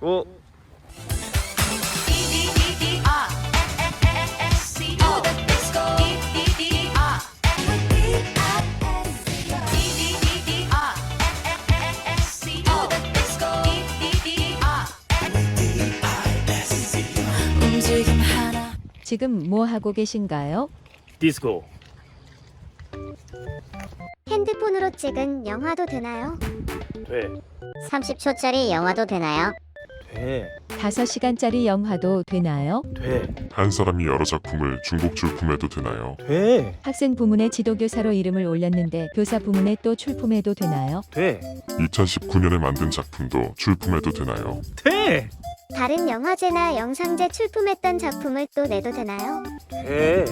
고. 움직임 하나 지금 뭐 하고 계신가요? 디스코. 핸드폰으로 찍은 영화도 되나요? 돼. 30초짜리 영화도 되나요? 돼. 5시간짜리 영화도 되나요? 돼. 한 사람이 여러 작품을 중복 출품해도 되나요? 돼. 학생 부문에 지도교사로 이름을 올렸는데 교사 부문에 또 출품해도 되나요? 돼. 2019년에 만든 작품도 출품해도 되나요? 돼. 다른 영화제나 영상제 출품했던 작품을 또 내도 되나요? 돼.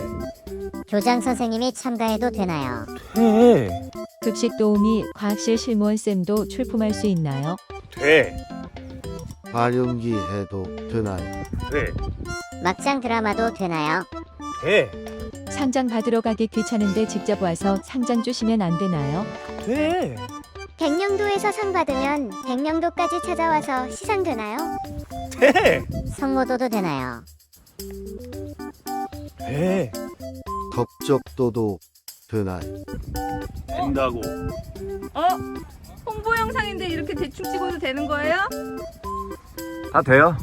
교장 선생님이 참가해도 되나요? 돼. 급식 도우미 과학실 실무원 쌤도 출품할 수 있나요? 돼. 발연기 해도 되나요? 돼. 막장 드라마도 되나요? 돼. 상장 받으러 가기 귀찮은데 직접 와서 상장 주시면 안 되나요? 돼. 백령도에서 상 받으면 백령도까지 찾아와서 시상 되나요? 돼. 성모도도 되나요? 돼. 덕적도도 되나요? 된다고. 어? 홍보 영상인데 이렇게 대충 찍어도 되는 거예요? 다 돼요.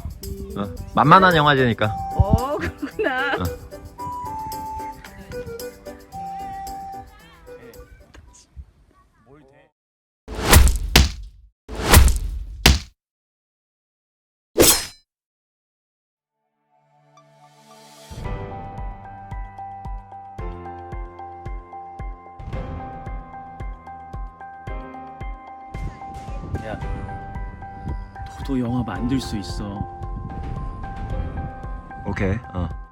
어, 만만한 영화제니까. 어, 그렇구나. 야, 너도 영화 만들 수 있어. 오케이. 어.